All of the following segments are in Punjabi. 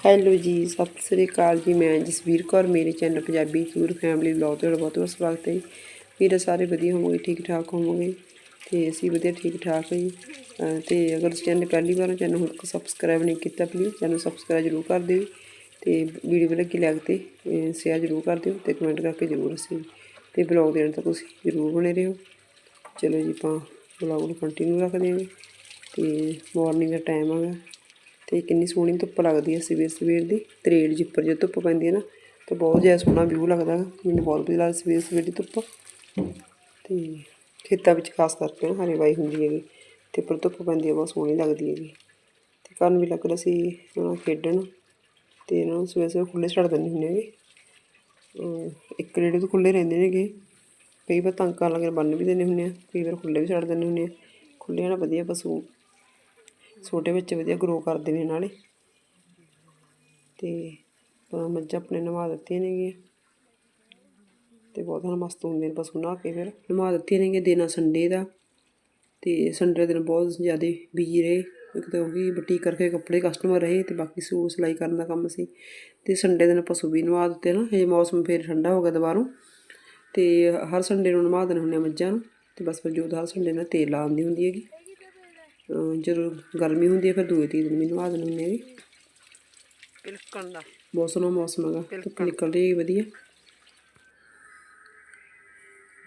ਹੈਲੋ ਜੀ, ਸਤਿ ਸ੍ਰੀ ਅਕਾਲ ਜੀ। ਮੈਂ ਜਸਵੀਰ ਕੌਰ, ਮੇਰੇ channel Punjabi tour family vlog ਤੇ ਤੁਹਾਡਾ ਬਹੁਤ ਬਹੁਤ ਸਵਾਗਤ ਹੈ ਜੀ। ਵੀਰੇ, ਸਾਰੇ ਵਧੀਆ ਹੋਵੋਗੇ ਠੀਕ ਠਾਕ ਹੋਵੋਗੇ? ਤੇ ਅਸੀਂ ਵਧੀਆ ਠੀਕ ਠਾਕ ਹਾਂ ਜੀ। ਅਹ ਤੇ ਅਗਰ ਤੁਸੀਂ ਚੈਨਲ ਪਹਿਲੀ ਵਾਰ ਚੈਨਲ ਹੁਣ ਤੱਕ ਸਬਸਕ੍ਰਾਈਬ ਨਹੀਂ ਕੀਤਾ ਪਲੀਜ਼ ਚੈਨਲ ਸਬਸਕ੍ਰਾਈਬ ਜ਼ਰੂਰ ਕਰ ਦਿਓ ਜੀ। ਤੇ ਵੀਡੀਓ ਵੀ ਲੱਗੀ ਲੱਗ ਤੇ ਸ਼ੇਅਰ ਜ਼ਰੂਰ ਕਰ ਦਿਓ ਤੇ ਕਮੈਂਟ ਕਰਕੇ ਜ਼ਰੂਰ ਅਸੀਂ ਤੇ ਵਲੌਗ ਦੇਣ ਤੱਕ ਤੁਸੀਂ ਜ਼ਰੂਰ ਬਣੇ ਰਹੋ। ਚਲੋ ਜੀ, ਆਪਾਂ ਵਲੌਗ ਨੂੰ ਕੰਟੀਨਿਊ ਰੱਖਦੇ ਹਾਂ ਤੇ ਮਾਰਨਿੰਗ ਦਾ ਟਾਈਮ ਹੈਗਾ ਤੇ ਕਿੰਨੀ ਸੋਹਣੀ ਧੁੱਪ ਲੱਗਦੀ ਹੈ ਸਵੇਰ ਸਵੇਰ ਦੀ, ਤਰੇਲ ਜਿੱਪਰ ਜੇ ਧੁੱਪ ਪੈਂਦੀ ਹੈ ਨਾ, ਤਾਂ ਬਹੁਤ ਜ਼ਿਆਦਾ ਸੋਹਣਾ ਵਿਊ ਲੱਗਦਾ, ਮੈਨੂੰ ਬਹੁਤ ਵਧੀਆ ਲੱਗਦਾ ਸਵੇਰ ਸਵੇਰ ਦੀ ਧੁੱਪ। ਤੇ ਖੇਤਾਂ ਵਿੱਚ ਖਾਸ ਕਰਕੇ ਨਾ ਹਰੇ ਵਾਈ ਹੁੰਦੀ ਹੈਗੀ, ਤੇ ਪਰ ਧੁੱਪ ਪੈਂਦੀ ਹੈ ਬਹੁਤ ਸੋਹਣੀ ਲੱਗਦੀ ਹੈਗੀ। ਤੇ ਕਰਨ ਵੀ ਲੱਗਦਾ ਰਿਹਾ ਸੀ ਉਹਨਾਂ ਖੇਡਣ, ਤੇ ਇਹਨਾਂ ਨੂੰ ਸਵੇਰ ਸਵੇਰ ਖੁੱਲੇ ਛੱਡ ਦਿੰਦੇ ਹੁੰਦੇ ਹੈਗੇ। ਇੱਕ ਡੇਢ ਤੋਂ ਖੁੱਲੇ ਰਹਿੰਦੇ ਨੇਗੇ ਕਈ ਵਾਰ ਤੰਗ ਕਰਨ ਲੱਗੇ ਬੰਨ ਵੀ ਦਿੰਦੇ ਹੁੰਦੇ ਆ, ਕਈ ਵਾਰ ਖੁੱਲੇ ਵੀ ਛੱਡ ਦਿੰਦੇ ਹੁੰਦੇ ਆ। ਖੁੱਲੇ ਨਾਲ ਵਧੀਆ ਪਸ਼ੂ ਛੋਟੇ ਬੱਚੇ ਵਧੀਆ ਗਰੋ ਕਰਦੇ ਨੇ ਨਾਲੇ। ਤੇ ਮੱਝਾਂ ਆਪਣੇ ਨਵਾ ਦਿੱਤੀਆਂ ਨੇਗੀਆਂ ਤੇ ਬਹੁਤ ਹਨ ਮਸਤ ਹੁੰਦੇ ਨੇ ਪਸ਼ੂ ਨਹਾ ਕੇ ਫਿਰ। ਨਵਾ ਦਿੱਤੀਆਂ ਨੇਗੀਆਂ ਦੇਣਾ ਸੰਡੇ ਦਾ। ਤੇ ਸੰਡੇ ਦਿਨ ਬਹੁਤ ਜ਼ਿਆਦਾ ਬਿਜ਼ੀ ਰਹੇ। ਇੱਕ ਤਾਂ ਉਹ ਵੀ ਬੁਟੀਕ ਕਰਕੇ ਕੱਪੜੇ ਕਸਟਮਰ ਰਹੇ ਤੇ ਬਾਕੀ ਸੂਟ ਸਿਲਾਈ ਕਰਨ ਦਾ ਕੰਮ ਸੀ। ਤੇ ਸੰਡੇ ਦਿਨ ਪਸ਼ੂ ਵੀ ਨਵਾ ਦਿੱਤੇ ਨਾ। ਹਜੇ ਮੌਸਮ ਫੇਰ ਠੰਡਾ ਹੋ ਗਿਆ ਦੁਬਾਰਾ। ਤੇ ਹਰ ਸੰਡੇ ਨੂੰ ਨਵਾ ਦੇਣੇ ਹੁੰਦੇ ਆ ਮੱਝਾਂ ਨੂੰ। ਤੇ ਬਸ ਫਿਰ ਜੋਤ ਹਰ ਸੰਡੇ ਨਾਲ ਤੇਲ ਲਾ ਦਿੰਦੀ ਹੁੰਦੀ ਹੈਗੀ। ਜਦੋਂ ਗਰਮੀ ਹੁੰਦੀ ਹੈ ਫਿਰ ਦੂਏ ਤੀਏ ਦਿਨ ਮੈਨੂੰ ਨਵਾ ਦੇਣੇ ਹੁੰਦੇ ਹੈਗੇ। ਪਿਲਕਣ ਦਾ। ਬਹੁਤ ਸੋਹਣਾ ਮੌਸਮ ਹੈਗਾ ਧੁੱਪ ਨਿਕਲ ਰਹੀ ਹੈ ਵਧੀਆ।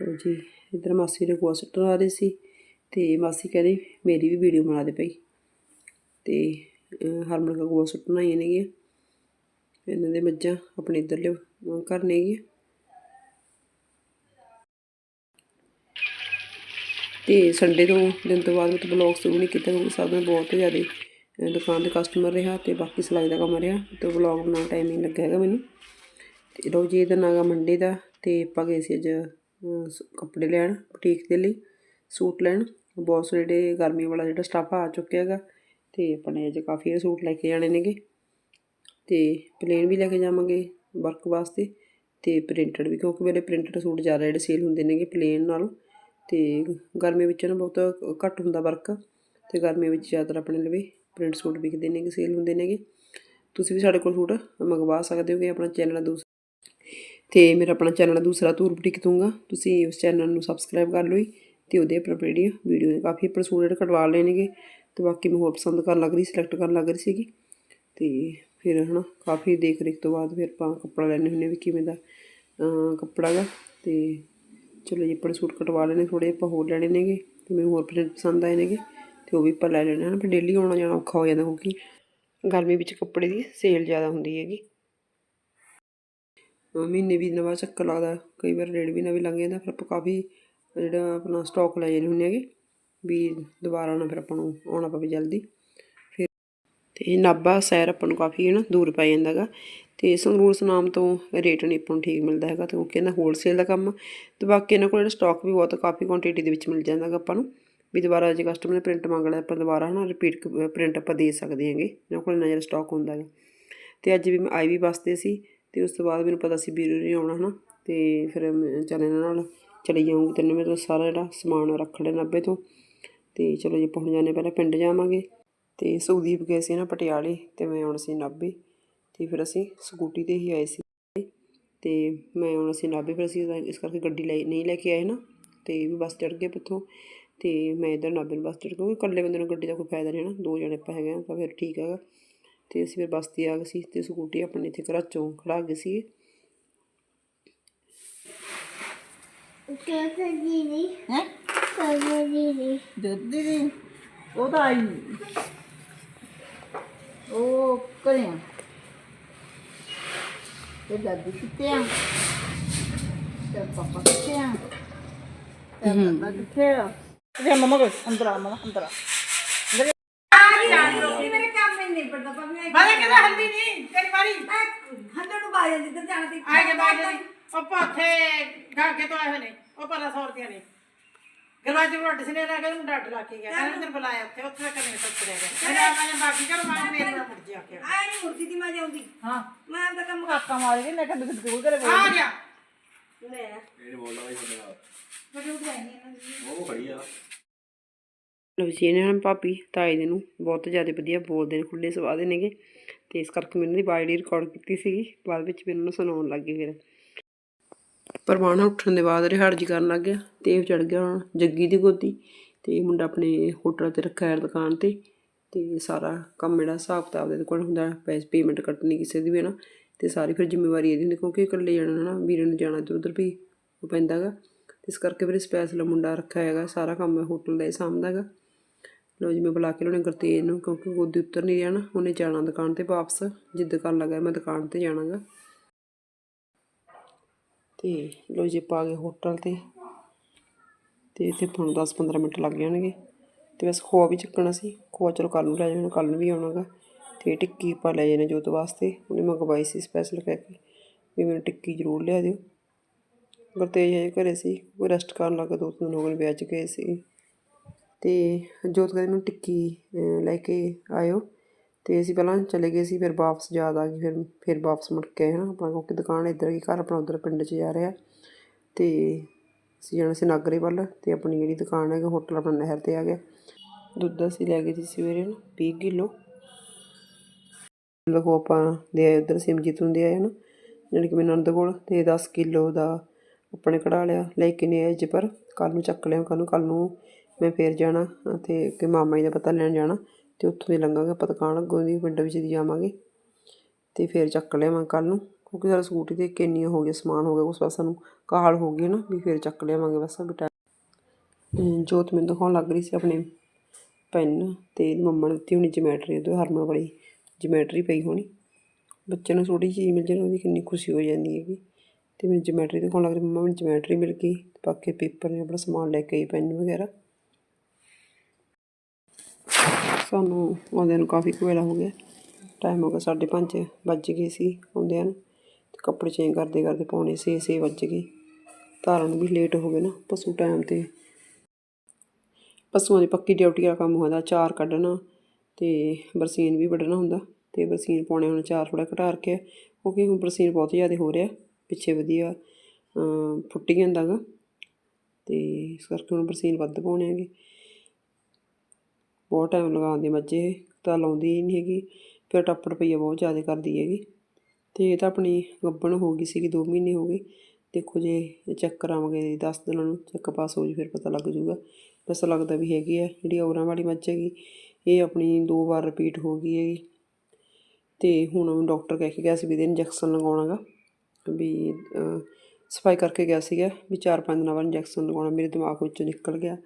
ਲਓ ਜੀ ਇੱਧਰ ਮਾਸੀ ਦੇ ਗੋਆ ਸੁੱਟਣ ਆ ਰਹੀ ਸੀ ਤੇ ਮਾਸੀ ਕਹਿੰਦੀ ਮੇਰੀ ਵੀ ਵੀਡੀਓ ਬਣਾ ਦੇ ਪਈ ਤੇ ਹਰਮਨ ਦਾ ਗੋਆ ਸੁੱਟਣ ਆਈਆਂ ਨੇਗੀਆਂ। ਇਹਨਾਂ ਦੇ ਮੱਝਾਂ ਆਪਣੇ ਇੱਧਰਲੇ ਘਰ ਨੇਗੀਆਂ। ਤੇ ਸੰਡੇ ਤੋਂ ਦਿਨ ਤੋਂ ਬਾਅਦ ਮੈਂ ਬਲੌਗ ਸ਼ੁਰੂ ਨਹੀਂ ਕੀਤਾ, ਕਿਉਂਕਿ ਸਭ ਬਹੁਤ ਜ਼ਿਆਦਾ ਦੁਕਾਨ ਦੇ ਕਸਟਮਰ ਰਿਹਾ ਤੇ ਬਾਕੀ ਸਿਲਾਈ ਦਾ ਕੰਮ ਰਿਹਾ। ਤੇ ਬਲੌਗ ਬਣਾਉਣ ਟਾਈਮ ਨਹੀਂ ਲੱਗਿਆ ਹੈਗਾ ਮੈਨੂੰ। ਤੇ ਲਓ ਜੀ, ਇਹਦਾ ਨਾਗਾ ਮੰਡੇ ਦਾ, ਤੇ ਆਪਾਂ ਗਏ ਸੀ ਅੱਜ ਕੱਪੜੇ ਲੈਣ ਬੁਟੀਕ ਦੇ ਲਈ, ਸੂਟ ਲੈਣ। ਬਹੁਤ ਸਾਰੇ ਜਿਹੜੇ ਗਰਮੀ ਵਾਲਾ ਜਿਹੜਾ ਸਟਾਫ ਆ ਚੁੱਕਿਆ ਹੈਗਾ, ਤੇ ਆਪਾਂ ਨੇ ਅੱਜ ਕਾਫੀ ਸੂਟ ਲੈ ਕੇ ਜਾਣੇ ਨੇਗੇ। ਤੇ ਪਲੇਨ ਵੀ ਲੈ ਕੇ ਜਾਵਾਂਗੇ ਵਰਕ ਵਾਸਤੇ, ਤੇ ਪ੍ਰਿੰਟਡ ਵੀ, ਕਿਉਂਕਿ ਮੇਰੇ ਪ੍ਰਿੰਟਡ ਸੂਟ ਜ਼ਿਆਦਾ ਜਿਹੜੇ ਸੇਲ ਹੁੰਦੇ ਨੇਗੇ ਪਲੇਨ ਨਾਲ। ਅਤੇ ਗਰਮੀ ਵਿੱਚ ਨਾ ਬਹੁਤ ਘੱਟ ਹੁੰਦਾ ਵਰਕ ਅਤੇ ਗਰਮੀ ਵਿੱਚ ਜ਼ਿਆਦਾਤਰ ਆਪਣੇ ਲਵੇ ਪ੍ਰਿੰਟ ਸੂਟ ਵਿਕਦੇ ਨੇਗੇ ਸੇਲ ਹੁੰਦੇ ਨੇਗੇ। ਤੁਸੀਂ ਵੀ ਸਾਡੇ ਕੋਲ ਸੂਟ ਮੰਗਵਾ ਸਕਦੇ ਹੋਗੇ ਆਪਣਾ ਚੈਨਲ ਦੂਸਰਾ ਤੇ ਮੇਰਾ ਆਪਣਾ ਚੈਨਲ ਦੂਸਰਾ ਤੂਰ ਬੁਟੀਕ ਦੂੰਗਾ ਤੁਸੀਂ ਉਸ ਚੈਨਲ ਨੂੰ ਸਬਸਕ੍ਰਾਈਬ ਕਰ ਲਓ ਜੀ, ਤੇ ਉਹਦੇ ਉੱਪਰ ਜਿਹੜੀ ਵੀਡੀਓ ਦੇ ਕਾਫੀ ਆਪਣੇ ਸੂਟ ਜਿਹੜੇ ਕਟਵਾ ਲਏ ਨੇਗੇ, ਤੇ ਬਾਕੀ ਮੈਂ ਹੋਰ ਪਸੰਦ ਕਰਨ ਲੱਗ ਰਹੀ ਸਿਲੈਕਟ ਕਰਨ ਲੱਗ ਰਹੀ ਸੀਗੀ। ਤੇ ਫਿਰ ਹਨਾ, ਕਾਫੀ ਦੇਖ ਰੇਖ ਤੋਂ ਬਾਅਦ ਫਿਰ ਆਪਾਂ ਕੱਪੜਾ ਲੈਣੇ ਹੁੰਦੇ ਵੀ ਕਿਵੇਂ ਦਾ ਕੱਪੜਾ ਗਾ, ਤੇ ਚਲੋ ਜੀ, ਆਪਣੇ ਸੂਟ ਕਟਵਾ ਲੈਣੇ ਥੋੜੇ ਆਪਾਂ ਹੋਰ ਲੈਣੇ ਨੇਗੇ, ਤੇ ਮੈਨੂੰ ਹੋਰ ਪ੍ਰਿੰਟ ਪਸੰਦ ਆਏ ਨੇਗੇ, ਤੇ ਉਹ ਵੀ ਆਪਾਂ ਲੈ ਲੈਣੇ ਹਨ, ਫਿਰ ਡੇਲੀ ਆਉਣਾ ਜਾਣਾ ਔਖਾ ਹੋ ਜਾਂਦਾ ਕਿਉਂਕਿ ਗਰਮੀ ਵਿੱਚ ਕੱਪੜੇ ਦੀ ਸੇਲ ਜ਼ਿਆਦਾ ਹੁੰਦੀ ਹੈਗੀ। ਮਹੀਨੇ ਵੀ ਨਵਾਂ ਚੱਕਰ ਲੱਗਦਾ, ਕਈ ਵਾਰ ਡੇਢ ਮਹੀਨਾ ਵੀ ਲੰਘ ਜਾਂਦਾ, ਫਿਰ ਆਪਾਂ ਕਾਫੀ ਜਿਹੜਾ ਆਪਣਾ ਸਟਾਕ ਲੈ ਜਾਂਦੇ ਹੁੰਦੇ ਹੈਗੇ, ਵੀ ਦੁਬਾਰਾ ਨਾ ਫਿਰ ਆਪਾਂ ਨੂੰ ਆਉਣਾ ਪਵੇ ਜਲਦੀ। ਫਿਰ ਤੇ ਨਾਭਾ ਸ਼ਹਿਰ ਆਪਾਂ ਨੂੰ ਕਾਫੀ ਹੈ ਨਾ ਦੂਰ ਪੈ ਜਾਂਦਾ ਗਾ ਤੇ ਸੰਗਰੂਰ ਸੁਨਾਮ ਤੋਂ ਰੇਟ ਨਹੀਂ ਆਪਾਂ ਨੂੰ ਠੀਕ ਮਿਲਦਾ ਹੈਗਾ ਤੇ ਉਹ ਕਹਿੰਦਾ ਹੋਲਸੇਲ ਦਾ ਕੰਮ ਆ। ਤੇ ਬਾਕੀ ਇਹਨਾਂ ਕੋਲ ਜਿਹੜਾ ਸਟਾਕ ਵੀ ਬਹੁਤ ਕਾਫੀ ਕੁਆਂਟੀਟੀ ਦੇ ਵਿੱਚ ਮਿਲ ਜਾਂਦਾ ਗਾ ਆਪਾਂ ਨੂੰ। ਵੀ ਦੁਬਾਰਾ ਜੇ ਕਸਟਮਰ ਨੇ ਪ੍ਰਿੰਟ ਮੰਗ ਲਿਆ ਆਪਾਂ ਦੁਬਾਰਾ ਹਨਾ ਰਿਪੀਟ ਪ੍ਰਿੰਟ ਆਪਾਂ ਦੇ ਸਕਦੇ ਹਾਂਗੇ, ਇਹਨਾਂ ਕੋਲ ਇੰਨਾ ਜਿਹੜਾ ਸਟਾਕ ਹੁੰਦਾ ਹੈਗਾ। ਤੇ ਅੱਜ ਵੀ ਮੈਂ ਆਈ ਵੀ ਵਾਸਤੇ ਸੀ ਤੇ ਉਸ ਤੋਂ ਬਾਅਦ ਮੈਨੂੰ ਪਤਾ ਸੀ ਵੀਰੋ ਨਹੀਂ ਆਉਣਾ ਹਨਾ, ਤੇ ਫਿਰ ਚੱਲ ਇਹਨਾਂ ਨਾਲ ਚਲੀ ਜਾਊਂਗੀ ਤੈਨੂੰ ਮੇਰੇ ਤੋਂ ਸਾਰਾ ਜਿਹੜਾ ਸਮਾਨ ਰੱਖ ਲਿਆ ਨਾਭੇ ਤੋਂ। ਤੇ ਚਲੋ ਜੇ ਪਹੁੰਚ ਜਾਂਦੇ ਪਹਿਲਾਂ ਪਿੰਡ ਜਾਵਾਂਗੇ। ਤੇ ਸੁਖਦੀਪ ਗਏ ਸੀ ਨਾ ਪਟਿਆਲੇ ਤੇ ਮੈਂ ਆਉਣਾ ਸੀ ਨਾਭੇ। ਤੇ ਫਿਰ ਅਸੀਂ ਸਕੂਟੀ ਤੇ ਹੀ ਆਏ ਸੀ। ਤੇ ਮੈਂ ਹੁਣ ਅਸੀਂ ਨਾਭੇ ਫਿਰ ਅਸੀਂ ਇਸ ਕਰਕੇ ਗੱਡੀ ਲੈ ਨਹੀਂ ਲੈ ਕੇ ਆਏ ਨਾ ਤੇ ਵੀ ਬਸ ਚੜ ਗਏ ਪਿੱਥੋਂ। ਤੇ ਮੈਂ ਇਧਰ ਨਾਭੇ ਨੂੰ ਬਸ ਚੜ ਕਿਉਂਕਿ ਇਕੱਲੇ ਬੰਦੇ ਨੂੰ ਗੱਡੀ ਦਾ ਕੋਈ ਫਾਇਦਾ ਨਹੀਂ ਹੈ ਨਾ ਦੋ ਜਣੇ ਆਪਾਂ ਹੈਗੇ ਆ ਤਾਂ ਫਿਰ ਠੀਕ ਹੈਗਾ। ਤੇ ਅਸੀਂ ਫਿਰ ਬਸ ਤੇ ਆ ਗਏ ਸੀ ਤੇ ਸਕੂਟੀ ਆਪਣੇ ਇੱਥੇ ਘਰਾਂ 'ਚੋਂ ਖੜਾ ਗਏ ਸੀ। ਕਿਹਦਾ ਦੀਦੀ ਹੈ? ਕਿਹਦਾ ਦੀਦੀ ਦੁੱਧ ਦੀਦੀ ਉਹ ਤਾਂ ਆਈ। ਉਹ ਕਰਿਆ ਤੇ ਦਾਦੀ ਕਿੱਥੇ ਆ? ਤੇ ਪਾਪਾ ਕਿੱਥੇ ਆ? ਤੇ ਪਾਪਾ ਕਿੱਥੇ ਆ? ਤੇ ਮਮਾ ਕੋ ਅੰਦਰ ਆ ਮਮਾ ਅੰਦਰ ਆ। ਬਾਰੇ ਕਿਹਦਾ ਹੰਦੀ ਨਹੀਂ? ਤੇਰੀ ਵਾਰੀ। ਹੰਦਣ ਨੂੰ ਬਾਜਾ ਜਿੱਧਰ ਜਾਣਾ ਸੀ। ਆਏ ਕੇ ਬਾਜਾ ਦੀ ਉਹ ਪਾਥੇ ਗਾਗੇ ਤੋਂ ਆਏ ਹੋਏ ਨੇ? ਉਹ ਪਰਾ ਸੌ ਰੁਪਏ ਨੇ। ਗਰਵਾਜ ਰੋਟ ਸਨੇ ਲਾ ਕੇ ਉਹਨੂੰ ਡੱਡ ਲਾ ਕੇ ਗਿਆ। ਕਹਿੰਦਾ ਅੰਦਰ ਬੁਲਾਇਆ ਉੱਥੇ ਉੱਥੇ ਕਰਨੇ ਸੱਚ ਰਹਿ ਗਿਆ ਮੈਂ ਆਪਾਂ ਨੇ ਬਾਕੀ ਕਰ ਮਾਰ ਮੇਰੇ ਨਾਲ ਮੁੜ ਜਾ ਕੇ ਆਏ ਨਹੀਂ ਮੁਰਤੀ ਦੀ ਮਾਂ ਜਾਉਂਦੀ ਹਾਂ। ਮੈਂ ਆਪਦਾ ਕੰਮ ਕਾਕਾ ਮਾਰ ਕੇ ਮੈਂ ਕਹਿੰਦਾ ਕਿਤੇ ਕੋਲ ਕਰੇ ਆ ਗਿਆ। ਲੈ। ਇਹ ਬੋਲਦਾ ਭਾਈ ਤੁਹਾਡੇ ਨਾਲ ਬੜੀ ਉਠਾਈ ਨਹੀਂ ਉਹ ਖੜੀ ਆ। ਲਓ ਜੀ ਇਹਨਾਂ ਨੇ ਭਾਬੀ ਤਾਏ ਦੇ ਨੂੰ ਬਹੁਤ ਜ਼ਿਆਦਾ ਵਧੀਆ ਬੋਲਦੇ ਨੇ ਖੁੱਲੇ ਸੁਭਾਅ ਦੇ ਨੇਗੇ। ਤੇ ਇਸ ਕਰਕੇ ਮੈਂ ਇਹਨਾਂ ਦੀ ਬਾਈਡੀ ਰਿਕਾਰਡ ਕੀਤੀ ਸੀਗੀ। ਬਾਅਦ ਵਿੱਚ ਮੈਨੂੰ ਉਹਨੂੰ ਸੁਣਾਉਣ ਲੱਗ ਗਈ ਫਿਰ। ਪਰਵਾਣਾ ਉੱਠਣ ਦੇ ਬਾਅਦ ਰਿਹਾੜ ਜੀ ਕਰਨ ਲੱਗ ਗਿਆ, ਤੇ ਉਹ ਚੜ ਗਿਆ ਹੁਣ ਜੱਗੀ ਦੀ ਗੋਦੀ, ਤੇ ਮੁੰਡਾ ਆਪਣੇ ਹੋਟਲ ਤੇ ਰੱਖਿਆ ਹੈ ਦੁਕਾਨ ਤੇ ਤੇ ਸਾਰਾ ਕੰਮ ਜਿਹੜਾ ਹਿਸਾਬ ਕਿਤਾਬ ਦੇ ਕੋਲ ਹੁੰਦਾ, ਪੈਸੇ ਪੇਮੈਂਟ ਕੱਟਣੀ ਕਿਸੇ ਦੀ ਵੀ ਨਾ ਤੇ ਸਾਰੀ ਫਿਰ ਜ਼ਿੰਮੇਵਾਰੀ ਇਹਦੀ ਹੁੰਦੀ, ਕਿਉਂਕਿ ਇਕੱਲੇ ਜਾਣਾ ਨਾ ਵੀਰੇ ਨੂੰ ਜਾਣਾ ਇੱਧਰ ਉੱਧਰ ਵੀ ਉਹ ਪੈਂਦਾ ਗਾ ਇਸ ਕਰਕੇ ਫਿਰ ਸਪੈਸ਼ਲ ਮੁੰਡਾ ਰੱਖਿਆ ਹੈਗਾ ਸਾਰਾ ਕੰਮ ਮੈਂ ਹੋਟਲ ਦਾ ਹੀ ਸਾਂਭਦਾ ਗਾ। ਲੋ ਜੀ, ਮੈਂ ਬੁਲਾ ਕੇ ਲਿਆਉਣੇ ਗੁਰਤੇਜ ਨੂੰ, ਕਿਉਂਕਿ ਗੋਦੀ ਉੱਤਰ ਨਹੀਂ ਰਿਹਾ ਨਾ, ਉਹਨੇ ਜਾਣਾ ਦੁਕਾਨ ਤੇ ਵਾਪਸ, ਜਿੱਦ ਕਰਨ ਲੱਗਾ ਮੈਂ ਦੁਕਾਨ ਤੇ ਜਾਣਾਗਾ ਤੇ ਲੋ ਜੀ ਪਾ ਗਏ ਹੋਟਲ ਤੇ। ਤੇ ਇੱਥੇ ਤੁਹਾਨੂੰ 10-15 ਮਿੰਟ ਲੱਗ ਜਾਣਗੇ। ਤੇ ਬਸ ਖੋਆ ਵੀ ਚੱਕਣਾ ਸੀ। ਖੋਆ ਚਲੋ ਕੱਲ ਨੂੰ ਲੈ ਜਾਣਾ ਕੱਲ ਨੂੰ ਵੀ ਆਉਣਾਗਾ। ਤੇ ਟਿੱਕੀ ਆਪਾਂ ਲੈ ਜਾਣਾ ਜੋਤ ਵਾਸਤੇ। ਉਹਨੇ ਮੰਗਵਾਈ ਸੀ ਸਪੈਸ਼ਲ ਕਹਿ ਕੇ ਵੀ ਮੈਨੂੰ ਟਿੱਕੀ ਜ਼ਰੂਰ ਲਿਆ ਦਿਓ। ਗੁਰਤੇਜ ਹਜੇ ਘਰੇ ਸੀ ਉਹ ਰੈਸਟ ਕਰਨ ਲੱਗਾ ਦੋ ਤਿੰਨ ਦਿਨ ਹੋ ਗਏ ਵਿਆਹ 'ਚ ਗਏ ਸੀ। ਤੇ ਜੋਤ ਕਹਿੰਦੀ ਮੈਨੂੰ ਟਿੱਕੀ ਲੈ ਕੇ ਆਇਓ। ਅਤੇ ਅਸੀਂ ਪਹਿਲਾਂ ਚਲੇ ਗਏ ਸੀ, ਫਿਰ ਵਾਪਸ ਯਾਦ ਆ ਗਈ, ਫਿਰ ਫਿਰ ਵਾਪਸ ਮੁੜ ਕੇ ਆਏ ਨਾ ਆਪਣਾ ਕਿਉਂਕਿ ਦੁਕਾਨ ਇੱਧਰ ਹੀ, ਘਰ ਆਪਣਾ ਉੱਧਰ ਪਿੰਡ 'ਚ ਜਾ ਰਿਹਾ। ਅਤੇ ਅਸੀਂ ਜਾਣਾ ਸੀ ਨਾਗਰੇ ਵੱਲ ਅਤੇ ਆਪਣੀ ਜਿਹੜੀ ਦੁਕਾਨ ਹੈਗਾ, ਹੋਟਲ ਆਪਣਾ ਨਹਿਰ ਤੇ ਆ ਗਿਆ। ਦੁੱਧ ਅਸੀਂ ਲੈ ਗਏ ਸੀ ਸਵੇਰੇ ਨਾ 20 ਕਿਲੋ। ਲਗੋ ਆਪਾਂ ਦੇ ਆਏ ਉੱਧਰ, ਸਿਮਜੀਤ ਨੂੰ ਦੇ ਆਏ ਨਾ ਜਾਣੀ ਕਿ ਮੈਨੂੰ ਨੰਦ ਕੋਲ, ਤੇ 10 ਕਿਲੋ ਦਾ ਆਪਣੇ ਕਢਾ ਲਿਆ, ਲੈ ਕੇ ਨਹੀਂ ਆਏ ਅੱਜ ਪਰ ਕੱਲ ਨੂੰ ਚੱਕ ਲਿਆ ਕੱਲ ਨੂੰ ਕੱਲ ਨੂੰ ਮੈਂ ਫੇਰ ਜਾਣਾ, ਤੇ ਕਿ ਮਾਮਾ ਜੀ ਦਾ ਪਤਾ ਲੈਣ ਜਾਣਾ। ਅਤੇ ਉੱਥੋਂ ਦੀ ਲੰਘਾਂਗੇ, ਆਪਾਂ ਦੁਕਾਨ ਅੱਗੋਂ ਦੀ ਪਿੰਡ ਵਿੱਚ ਦੀ ਜਾਵਾਂਗੇ ਅਤੇ ਫਿਰ ਚੱਕ ਲਿਆਵਾਂ ਕੱਲ੍ਹ ਨੂੰ, ਕਿਉਂਕਿ ਸਾਡਾ ਸਕੂਟੀ ਤੇ ਕਿੰਨੀਆਂ ਹੋ ਗਿਆ ਸਮਾਨ ਹੋ ਗਿਆ, ਉਸ ਵਾਰ ਸਾਨੂੰ ਕਾਹਲ ਹੋ ਗਈ ਨਾ, ਵੀ ਫਿਰ ਚੱਕ ਲਿਆਵਾਂਗੇ ਬਸ ਵੀ ਟਾਈਮ ਜੋਤ ਮੈਨੂੰ ਦਿਖਾਉਣ ਲੱਗ ਰਹੀ ਸੀ ਆਪਣੇ ਪੈਨ ਅਤੇ ਇਹਦੀ ਮੰਮਾ ਨੇ ਦਿੱਤੀ ਹੋਣੀ ਜਮੈਟਰੀ ਉਹਦੇ ਹਰਮਨ ਵਾਲੀ ਜਮੈਟਰੀ ਪਈ ਹੋਣੀ। ਬੱਚੇ ਨੂੰ ਛੋਟੀ ਚੀਜ਼ ਮਿਲ ਜਾਣੀ ਉਹਦੀ ਕਿੰਨੀ ਖੁਸ਼ੀ ਹੋ ਜਾਂਦੀ ਹੈਗੀ ਤੇ ਮੈਨੂੰ ਜਮੈਟਰੀ ਦਿਖਾਉਣ ਲੱਗ ਰਹੀ, ਮੰਮਾ ਮੈਨੂੰ ਜਮੈਟਰੀ ਮਿਲ ਗਈ ਬਾਕੀ ਪੇਪਰ ਨੇ ਆਪਣਾ ਸਮਾਨ ਲੈ ਕੇ ਆਈ, ਪੈਨ ਵਗੈਰਾ। ਸਾਨੂੰ ਆਉਂਦਿਆਂ ਨੂੰ ਕਾਫੀ ਕੁ ਵੇਲਾ ਹੋ ਗਿਆ। ਟਾਈਮ ਹੋ ਗਿਆ ਸਾਢੇ ਪੰਜ ਵੱਜ ਗਏ ਸੀ ਆਉਂਦਿਆਂ ਨੂੰ ਤੇ ਕੱਪੜੇ ਚੇਂਜ ਕਰਦੇ ਕਰਦੇ ਪੌਣੇ ਛੇ ਛੇ ਵੱਜ ਗਏ। ਧਾਰਨ ਵੀ ਲੇਟ ਹੋ ਗਏ ਨਾ, ਪਸ਼ੂ ਟਾਈਮ ਤੇ। ਪਸ਼ੂਆਂ ਦੀ ਪੱਕੀ ਡਿਊਟੀ ਵਾਲਾ ਕੰਮ ਹੁੰਦਾ, ਚਾਰ ਕੱਢਣਾ ਤੇ ਬਰਸੀਨ ਵੀ ਵੱਢਣਾ ਹੁੰਦਾ ਤੇ ਬਰਸੀਨ ਪਾਉਣੇ ਹੁਣ ਚਾਰ ਥੋੜਾ ਘਟਾ ਰੱਖਿਆ। ਕਿਉਂਕਿ ਹੁਣ ਬਰਸੀਨ ਬਹੁਤ ਜ਼ਿਆਦਾ ਹੋ ਰਿਹਾ, ਪਿੱਛੇ ਵਧੀਆ ਫੁੱਟੀ ਜਾਂਦਾ ਗਾ ਤੇ ਇਸ ਕਰਕੇ ਹੁਣ ਬਰਸੀਨ ਵੱਧ ਪਾਉਣੇ ਹੈਗੇ। ਬਹੁਤ ਟਾਈਮ ਲਗਾਉਂਦੀ ਮੱਝੇ ਤਾਂ ਲਾਉਂਦੀ ਹੀ ਨਹੀਂ ਹੈਗੀ, ਫਿਰ ਟੱਪ ਰੁਪਈਆ ਬਹੁਤ ਜ਼ਿਆਦਾ ਕਰਦੀ ਹੈਗੀ। ਅਤੇ ਇਹ ਤਾਂ ਆਪਣੀ ਗੱਭਣ ਹੋ ਗਈ ਸੀਗੀ 2 ਮਹੀਨੇ ਹੋ ਗਏ। ਦੇਖੋ ਜੇ ਚੈੱਕ ਕਰਾਵਾਂਗੇ 10 ਦਿਨਾਂ ਨੂੰ ਚੈੱਕ ਪਾਸ ਹੋ ਜੀ ਫਿਰ ਪਤਾ ਲੱਗ ਜੂਗਾ ਬਸ ਲੱਗਦਾ ਵੀ ਹੈਗੀ ਹੈ ਜਿਹੜੀ ਔਰਾਂ ਵਾਲੀ ਮੱਝ ਹੈਗੀ, ਇਹ ਆਪਣੀ ਦੋ ਵਾਰ ਰਿਪੀਟ ਹੋ ਗਈ ਹੈਗੀ। ਤੇ ਹੁਣ ਡਾਕਟਰ ਕਹਿ ਕੇ ਗਿਆ ਸੀ ਵੀ ਇਹਦੇ ਇੰਜੈਕਸ਼ਨ ਲਗਾਉਣਾਗਾ, ਵੀ ਸਫ਼ਾਈ ਕਰਕੇ ਗਿਆ ਸੀਗਾ, ਵੀ ਚਾਰ ਪੰਜ ਦਿਨਾਂ ਬਾਅਦ ਇੰਜੈਕਸ਼ਨ ਲਗਾਉਣਾ, ਮੇਰੇ ਦਿਮਾਗ ਵਿੱਚੋਂ ਨਿਕਲ ਗਿਆ।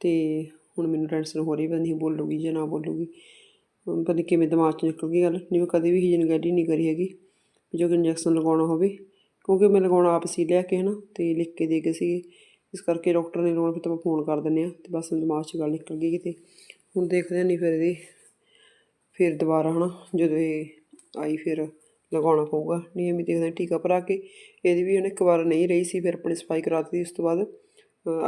ਤੇ ਹੁਣ ਮੈਨੂੰ ਟੈਨਸ਼ਨ ਹੋ ਰਹੀ ਪਤਾ ਨਹੀਂ ਬੋਲੂਗੀ ਜਾਂ ਨਾ ਬੋਲੂਗੀ। ਪਤਾ ਨਹੀਂ ਕਿਵੇਂ ਦਿਮਾਗ 'ਚ ਨਿਕਲ ਗਈ ਗੱਲ। ਨਹੀਂ ਮੈਂ ਕਦੇ ਵੀ ਹੀਜਨ ਗੈਡੀ ਨਹੀਂ ਕਰੀ ਹੈਗੀ ਵੀ ਜੋ ਇੰਜੈਕਸ਼ਨ ਲਗਾਉਣਾ ਹੋਵੇ। ਕਿਉਂਕਿ ਮੈਂ ਲਗਾਉਣਾ ਆਪ ਸੀ ਲਿਆ ਕੇ ਹਨਾ ਤੇ ਲਿਖ ਕੇ ਦੇ ਗਏ ਸੀਗੇ। ਇਸ ਕਰਕੇ ਡਾਕਟਰ ਨੇ ਲਗਾਉਣਾ ਫਿਰ ਤਾਂ ਫੋਨ ਕਰ ਦਿੰਦੇ ਆ ਤੇ ਬਸ ਦਿਮਾਗ 'ਚ ਗੱਲ ਨਿਕਲ ਗਈ ਕਿਤੇ। ਹੁਣ ਦੇਖਦੇ ਹਾਂ ਨਹੀਂ ਫਿਰ ਇਹਦੀ, ਫਿਰ ਦੁਬਾਰਾ ਹਨਾ ਜਦੋਂ ਇਹ ਆਈ ਫਿਰ ਲਗਾਉਣਾ ਪਊਗਾ। ਨਹੀਂ ਐਵੇਂ ਦੇਖਦੇ ਹਾਂ ਟੀਕਾ ਭਰਾ ਕੇ। ਇਹਦੀ ਵੀ ਉਹਨੇ ਇੱਕ ਵਾਰ ਨਹੀਂ ਰਹੀ ਸੀ, ਫਿਰ ਆਪਣੀ ਸਫ਼ਾਈ ਕਰਾ ਦਿੱਤੀ ਉਸ ਤੋਂ ਬਾਅਦ